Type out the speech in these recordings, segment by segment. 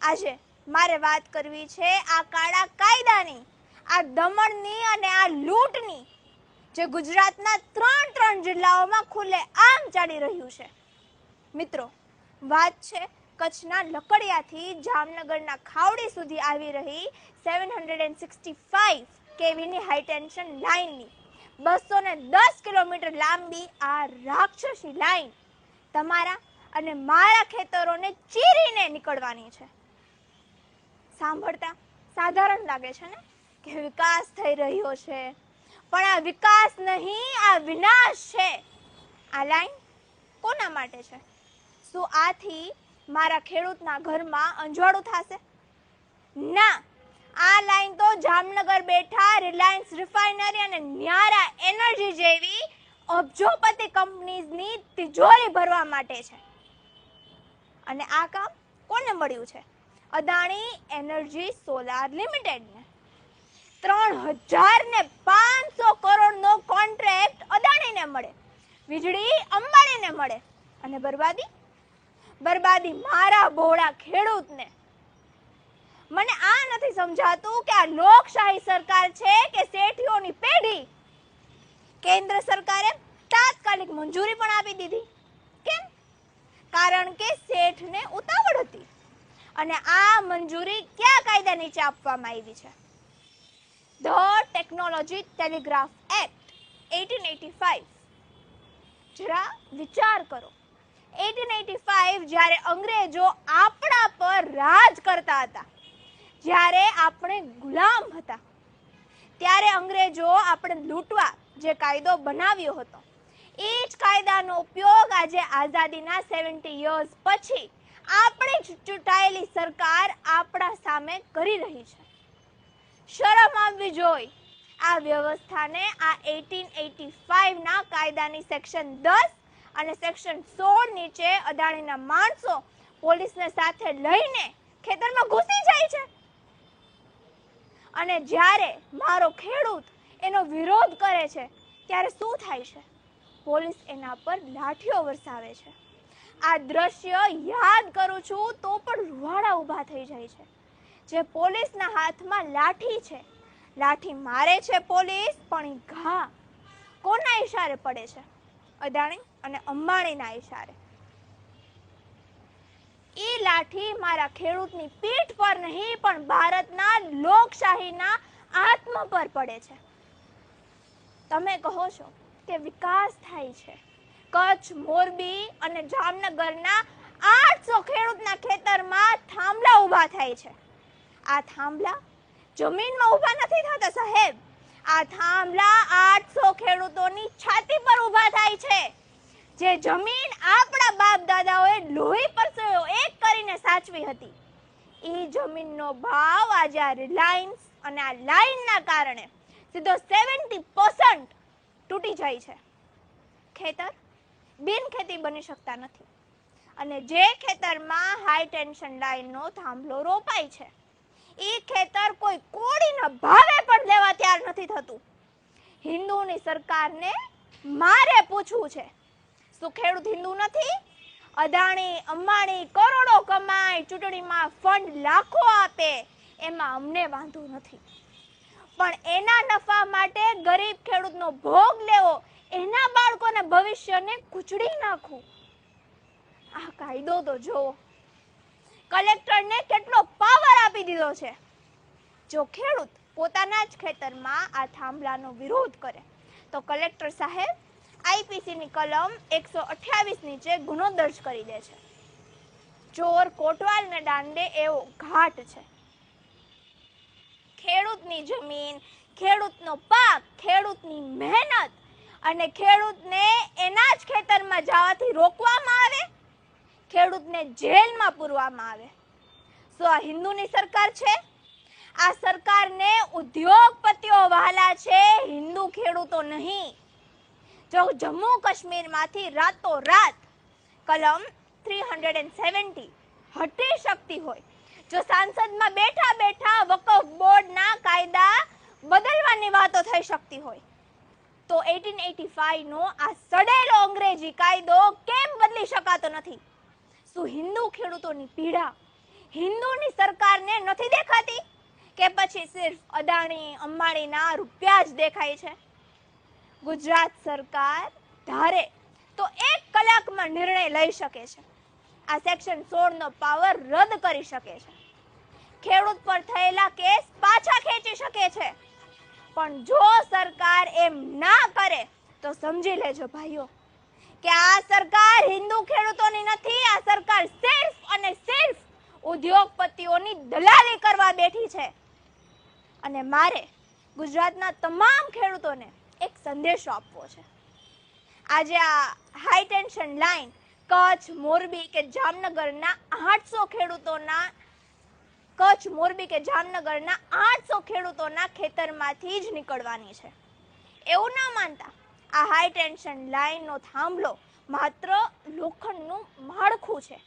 આજે મારે વાત કરવી છે આ કાળા કાયદાની, આ દમણની અને આ લૂંટની, જે ગુજરાતના ત્રણ ત્રણ જિલ્લાઓમાં ખુલ્લે આમ ચાલી રહ્યું છે. મિત્રો, વાત છે કચ્છના લકડિયાથી જામનગરના ખાવડી સુધી આવી રહી seven hundred and sixty five કેવીની high tension લાઇનની. બસો ને દસ કિલોમીટર લાંબી આ રાક્ષસી લાઈન તમારા અને મારા ખેતરોને ચીરીને નીકળવાની છે. સાંભળતા સાધારણ લાગે છે ને, કે વિકાસ થઈ રહ્યો છે. પણ આ વિકાસ નહીં, આ વિનાશ છે. આ લાઈન કોના માટે છે? શું આથી મારા ખેડૂતના ઘરમાં અંજવાળું થશે? ના, આ લાઈન તો જામનગર બેઠા રિલાયન્સ રિફાઇનરી અને ન્યારા એનર્જી જેવી અબજોપતિ કંપનીઝની તિજોરી ભરવા માટે છે. અને આ કામ કોને મળ્યું છે? અદાણી એનર્જી સોલાર લિમિટેડને ત્રણ હજાર ને પાંચસો કરોડનો કોન્ટ્રાક્ટ અદાણીને મળે, વીજળી અંબાણીને મળે અને બરબાદી? બરબાદી મારા ભોળા ખેડૂતને. મને આ નથી સમજાતું કે આ લોકશાહી સરકાર છે કે શેઠીઓની પેઢી? કેન્દ્ર સરકારે તાત્કાલિક મંજૂરી પણ આપી દીધી. કેમ? કારણ કે શેઠને ઉતાવળ હતી. અને આ મંજૂરી કયા કાયદા નીચે આપવામાં આવી છે? The technology telegraph act eighteen eighty five જરા વિચાર કરો. એટીન એટી ફાઇવ જ્યારે અંગ્રેજો આપણા પર રાજ કરતા હતા, જ્યારે આપણે ગુલામ હતા, ત્યારે અંગ્રેજો આપણે લૂંટવા જે કાયદો બનાવ્યો હતો, એ જ કાયદાનો ઉપયોગ આજે આઝાદીના સેવન્ટી યર્સ પછી આપણી જ ચૂંટાયેલી સરકાર આપણા સામે કરી રહી છે. શરમ આવવી જોઈએ આ વ્યવસ્થાને આ એટીન એટી ફાઇવના કાયદાની સેક્શન દસ અને સેક્શન સોળ નીચે અદાણીના માણસો પોલીસને સાથે લઈને ખેતરમાં ઘૂસી જાય છે. અને જ્યારે મારો ખેડૂત એનો વિરોધ કરે છે, ત્યારે શું થાય છે? પોલીસ એના પર લાઠીઓ વરસાવે છે. આ દ્રશ્ય યાદ કરું છું તો પણ રૂવાડા ઊભા થઈ જાય છે. જે પોલીસના હાથમાં લાઠી છે. લાઠી મારે છે પોલીસ, પણ ઘા કોના ઈશારે પડે છે? અદાણી અને અંબાણીના ઈશારે. એ લાઠી મારા ખેડૂતની પીઠ પર નહીં, પણ ભારતના લોકશાહીના આત્મ પર પડે છે. તમે કહો છો કે વિકાસ થાય છે. કચ્છ, મોરબી અને જામનગરના આઠસો ખેડૂતના ખેતરમાં થાંભલા ઊભા થાય છે. આ થાંભલા જમીનમાં ઊભા નથી થતા, સાહેબ. આ થાંભલા આઠસો ખેડૂતોની છાતી પર ઊભા થાય છે. જે જમીન આપણા બાપ દાદાઓએ લોહી પરસેવો એક કરીને સાચવી હતી. એ જમીનનો ભાવ આજે આ રિલાયન્સ અને આ લાઈનના કારણે સીધો સેવન્ટી પર્સન્ટ તૂટી જાય છે. ખેતર બિન ખેતી બની શકતા નથી. અને જે ખેતરમાં હાઈ ટેન્શન લાઈનનો થાંભલો રોપાય છે એ ખેતર કોઈ કોડીના ભાવે પણ લેવા તૈયાર નથી થતું. હિન્દુની સરકારને મારે પૂછવું છે, શું ખેડૂત હિન્દુ નથી? અદાણી, અંબાણી કરોડો કમાય, ચૂંટણીમાં ફંડ લાખો આપે, એમાં અમને વાંધો નથી. પણ એના નફા માટે ગરીબ ખેડૂતનો ભોગ લેવો એના બાળકોના ભવિષ્યને કુચડી નાખવું આ કાયદો તો જોવો કલેક્ટરને કેટલો પાવર આપી દીધો છે. જો ખેડૂત પોતાના જ ખેતરમાં આ થાંભલાનો વિરોધ કરે, તો કલેક્ટર સાહેબ આઈપીસીની કલમ એકસો અઠ્યાવીસ નીચે ગુનો દર્જ કરી દે છે. ચોર કોટવાલને દાંડે એવો ઘાટ છે. ખેડૂતની જમીન, ખેડૂતનો પાક, ખેડૂતની મહેનત અને ખેડૂતને એના જ ખેતરમાં જવાથી રોકવામાં આવે, ખેડૂતને જેલમાં પૂરવામાં આવે. શું આ હિન્દુની સરકાર છે. આ સરકારને ઉદ્યોગપતિઓ વહાલા છે, હિન્દુ ખેડૂતો નહીં. જો જમ્મુ કાશ્મીરમાંથી રાતો રાત કલમ થ્રી હંડ્રેડ એન્ડ સેવન્ટી હટી શકતી હોય, જો સાંસદમાં બેઠા બેઠા વકફ બોર્ડના કાયદા બદલવાની વાતો થઈ શકતી હોય તો એટીન એટી ફાઈવનો આ સડેલો અંગ્રેજી કાયદો કેમ બદલી શકાતો નથી? શું હિન્દુ ખેડૂતોની પીડા હિન્દુની સરકારને નથી દેખાતી? કે પછી સિર્ફ અદાણી, અંબાણીના રૂપિયા જ દેખાય છે? ગુજરાત સરકાર ધારે તો એક કલાકમાં નિર્ણય લઈ શકે છે. આ સેક્શન સોળનો પાવર રદ કરી શકે છે. ખેડૂત પર થયેલા કેસ પાછા ખેંચી શકે છે. પણ જો સરકાર એમ ના કરે, તો સમજી લેજો ભાઈઓ કે આ સરકાર હિન્દુ ખેડૂતોની નથી, આ સરકાર સિર્ફ અને સિર્ફ ઉદ્યોગપતિઓની દલાલી કરવા બેઠી છે. અને મારે ગુજરાતના તમામ ખેડૂતોને એક સંદેશો આપવો છે. આજે આ high tension line Kutch, Morbi કે જામનગરના આઠસો ખેડૂતોના કચ્છ, મોરબી કે જામનગરના આઠસો ખેડૂતોના ખેતરમાંથી જ નીકળવાની છે. એવું ના માનતા. આ હાઈ ટેન્શન લાઈનનો થાંભલો માત્ર લોખંડનું માળખું છે.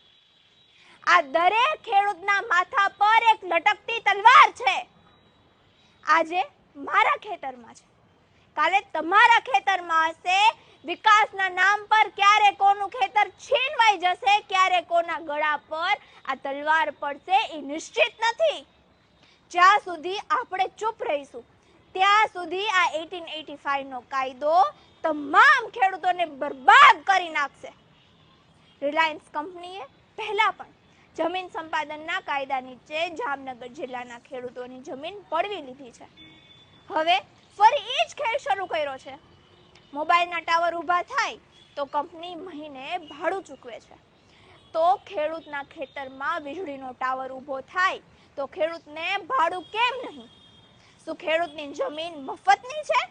આ દરેક ખેડૂતના માથા પર એક લટકતી તલવાર છે. આજે મારા ખેતરમાં છે. કાલે તમારા ખેતરમાં હશે વિકાસના નામ પર ક્યારે કોનું ખેતર છીનવાઈ જશે, ક્યારે કોના ગળા પર આ તલવાર પડશે, એ નિશ્ચિત નથી. જ્યાં સુધી આપણે ચૂપ રહીશું, ત્યાં સુધી આ એટીન એટી ફાઈવનો કાયદો તમામ ખેડૂતોને બરબાદ કરી નાખશે. રિલાયન્સ કંપનીએ પહેલા પણ જમીન સંપાદનના કાયદા નીચે જામનગર જિલ્લાના ખેડૂતોની જમીન પડવી લીધી છે. હવે ફરી એ જ ખેલ શરૂ કર્યો છે. મોબાઈલના ટાવર ઊભા થાય તો કંપની મહિને ભાડું ચૂકવે છે. તો ખેડૂતના ખેતરમાં વીજળીનો ટાવર ઊભો થાય તો ખેડૂતને ભાડું કેમ નહીં? શું ખેડૂતની જમીન મફતની છે?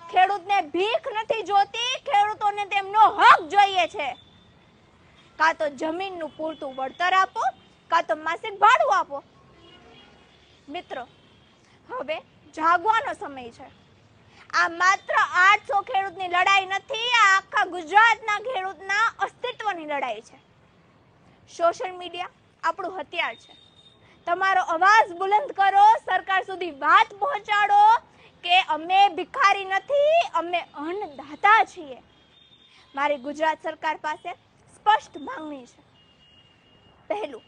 ખેડૂતને ભીખ નથી જોતી, ખેડૂતોને તેમનો હક જોઈએ છે. કાં તો જમીનનું પૂરતું વળતર આપો, કાં તો માસિક ભાડું આપો. મિત્રો, હવે જાગવાનો સમય છે. આ માત્ર આઠસો ખેડૂતની લડાઈ નથી, આ આખા ગુજરાતના ખેડૂતના અસ્તિત્વની લડાઈ છે. સોશિયલ મીડિયા આપણું હથિયાર છે. તમારો અવાજ બુલંદ કરો, સરકાર સુધી વાત પહોંચાડો કે અમે ભિખારી નથી, અમે અન્નદાતા છીએ. મારી ગુજરાત સરકાર પાસે સ્પષ્ટ માંગણી છે. પહેલું,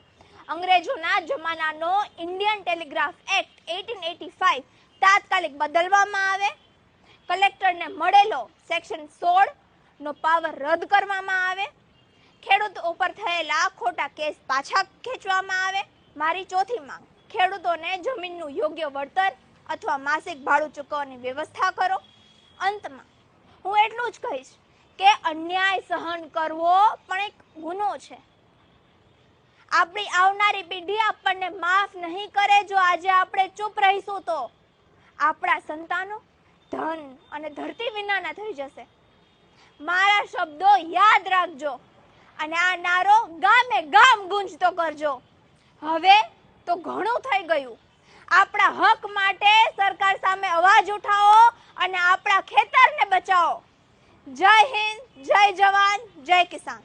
અંગ્રેજોના જમાનાનો Indian telegraph act eighteen eighty five તાત્કાલિક બદલવામાં આવે. કલેક્ટરને મળેલો સેક્શન સોળ નો પાવર રદ કરવામાં આવે. ખેડૂત ઉપર થયેલા ખોટા કેસ પાછા ખેંચવામાં આવે. મારી ચોથી માંગ, ખેડૂતોને જમીનનું યોગ્ય વળતર અથવા માસિક ભાડું ચૂકવવાની વ્યવસ્થા કરો. અંતમાં, હું એટલું જ કહીશ કે અન્યાય સહન કરવો પણ એક ગુનો છે. આપણી આવનારી પેઢી આપણને માફ નહીં કરે જો આજે આપણે ચૂપ રહીશું તો. આપણા સંતાનો ધન અને ધરતી વિનાના થઈ જશે. મારા શબ્દો યાદ રાખજો અને આ નારો ગામે ગામ ગુંજતો કરજો. હવે તો ઘણું થઈ ગયું. આપણા હક માટે સરકાર સામે અવાજ ઉઠાવો અને આપણા ખેતરને બચાવો. જય હિન્દ, જય જવાન, જય કિસાન.